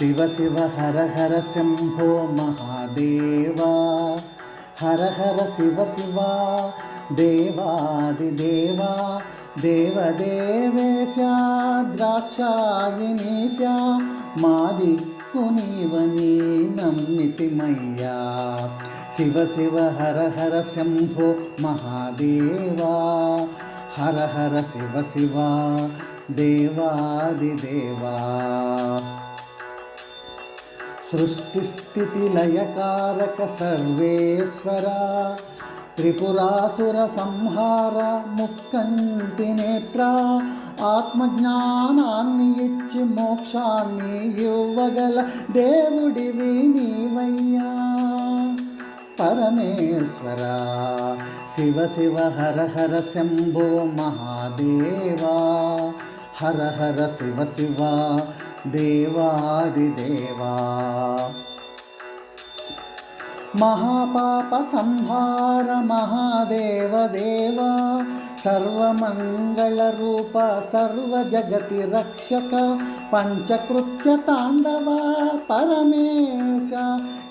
శివ శివ హర హర శంభో మహాదేవా. హర హర శివ శివ దేవాదిదేవా దేవదేవేశ ద్రాక్షాయినీశ మాది కునీవని నమ్మితిమయ్యా శివ శివ హర హర శంభో మహాదేవా. హర హర శివ శివ దేవాదిదేవా సృష్టిస్థితిలయకారక సర్వేశ్వర త్రిపురాసుర సంహార ముక్కంటి నేత్ర ఆత్మజ్ఞానాన్ని ఇచ్చి మోక్షాన్ని ఇవ్వగల దేవుడివి నీవయ్యా. పరమేశ్వర శివ శివ హర హర శంభో మహాదేవా. హర హర శివ శివ देवादिदेवा। महापापसंहार महापापसंहारमहादेवदेव सर्वमङ्गलरूप सर्वजगति रक्षक पञ्चकृत्यताण्डवा परमेश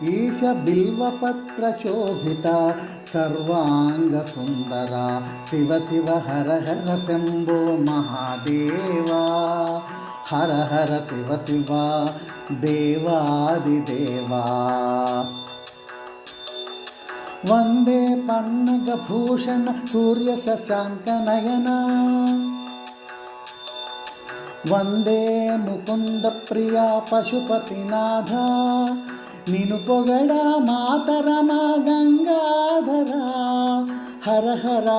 ईश बिल्बपत्रशोभिता सर्वाङ्गसुन्दरा शिव शिव हर हर शम्भो महादेवा। హర హర శంభో శివ శివ దేవాదిదేవా వందే పన్నగ భూషణ సూర్య శశాంక నయన. వందే ముకుంద ప్రియ పశుపతినాథ నిను పొగడ మాతరమా గంగాధరా. హర హర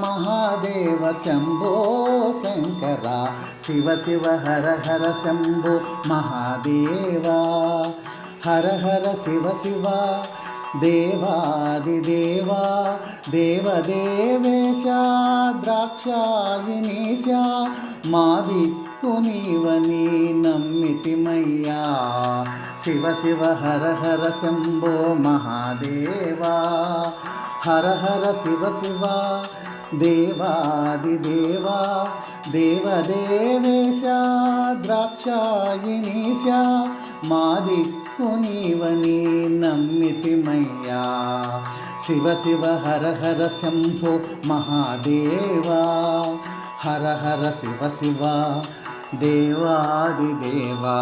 మహాదేవ శంభో శంకర శివ శివ హర హర శంభో మహాదేవా హర హర శివ శివ దేవాదిదేవా దేవదేవేశ ద్రాక్షాయినీశ మాది కునీవని నమ్మితిమయ్యా శివ శివ హర హర శంభో మహాదేవా. హర హర శివ శివ దేవాదిదేవా దేవదేవేశ ద్రాక్షాయినీశ మాది కునీవని నమ్మితిమయ్యా శివ శివ హర హర శంభో మహాదేవా. హర హర శివ శివ देवादिदेवा